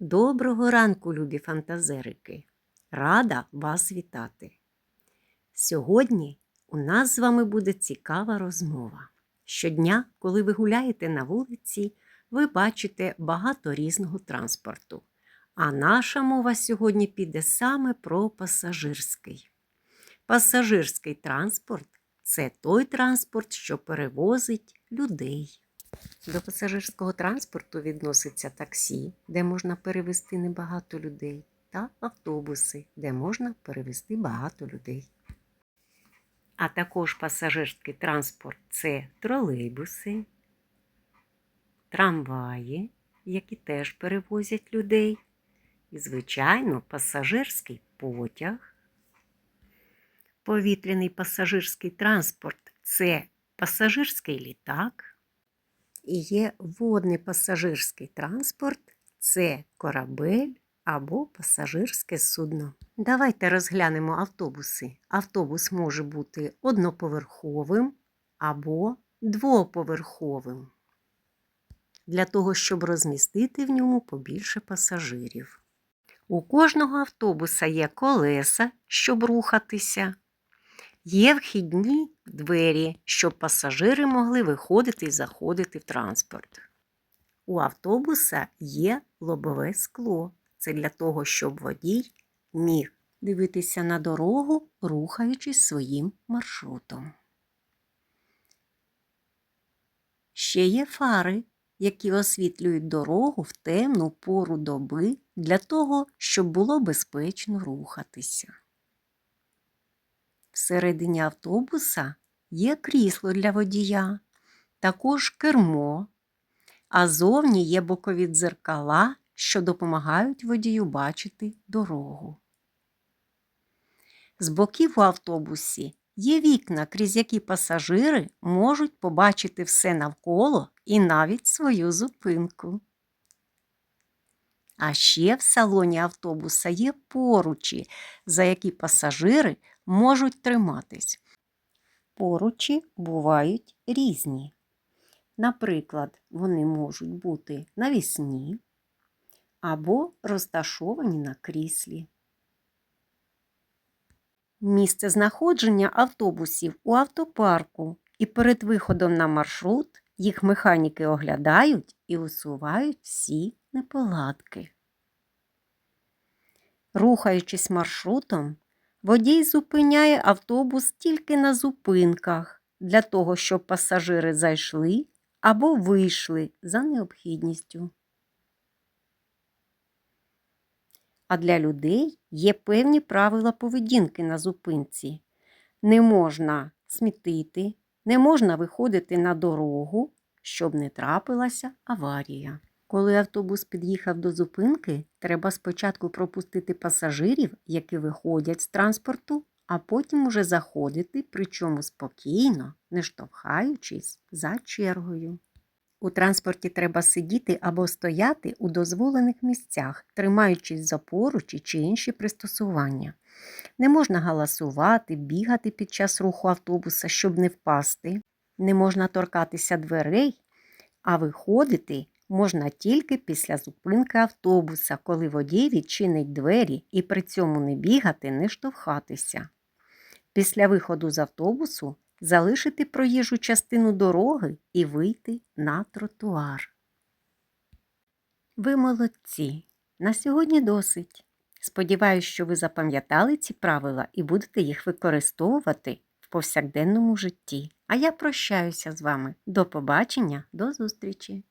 Доброго ранку, любі фантазерики! Рада вас вітати! Сьогодні у нас з вами буде цікава розмова. Щодня, коли ви гуляєте на вулиці, ви бачите багато різного транспорту. А наша мова сьогодні піде саме про пасажирський. Пасажирський транспорт це той транспорт, що перевозить людей. До пасажирського транспорту відноситься таксі, де можна перевезти небагато людей, та автобуси, де можна перевезти багато людей. А також пасажирський транспорт це тролейбуси, трамваї, які теж перевозять людей. І, звичайно, пасажирський потяг. Повітряний пасажирський транспорт це пасажирський літак. І є водний пасажирський транспорт це корабель або пасажирське судно. Давайте розглянемо автобуси. Автобус може бути одноповерховим або двоповерховим. Для того, щоб розмістити в ньому побільше пасажирів. У кожного автобуса є колеса, щоб рухатися. Є вхідні двері, щоб пасажири могли виходити і заходити в транспорт. У автобуса є лобове скло. Це для того, щоб водій міг дивитися на дорогу, рухаючись своїм маршрутом. Ще є фари, які освітлюють дорогу в темну пору доби для того, щоб було безпечно рухатися. Всередині автобуса є крісло для водія, також кермо, а зовні є бокові дзеркала, що допомагають водію бачити дорогу. З боків у автобусі є вікна, крізь які пасажири можуть побачити все навколо і навіть свою зупинку. А ще в салоні автобуса є поручі, за які пасажири можуть триматись. Поручі бувають різні. Наприклад, вони можуть бути навісні або розташовані на кріслі. Місце знаходження автобусів у автопарку і перед виходом на маршрут їх механіки оглядають і усувають всі неполадки. Рухаючись маршрутом, водій зупиняє автобус тільки на зупинках для того, щоб пасажири зайшли або вийшли за необхідністю. А для людей є певні правила поведінки на зупинці. Не можна смітити, не можна виходити на дорогу, щоб не трапилася аварія. Коли автобус під'їхав до зупинки, треба спочатку пропустити пасажирів, які виходять з транспорту, а потім уже заходити, причому спокійно, не штовхаючись за чергою. У транспорті треба сидіти або стояти у дозволених місцях, тримаючись за поручі чи інші пристосування. Не можна галасувати, бігати під час руху автобуса, щоб не впасти. Не можна торкатися дверей, а виходити можна тільки після зупинки автобуса, коли водій відчинить двері і при цьому не бігати, не штовхатися. Після виходу з автобусу залишити проїжджу частину дороги і вийти на тротуар. Ви молодці. На сьогодні досить. Сподіваюсь, що ви запам'ятали ці правила і будете їх використовувати в повсякденному житті. А я прощаюся з вами. До побачення, до зустрічі!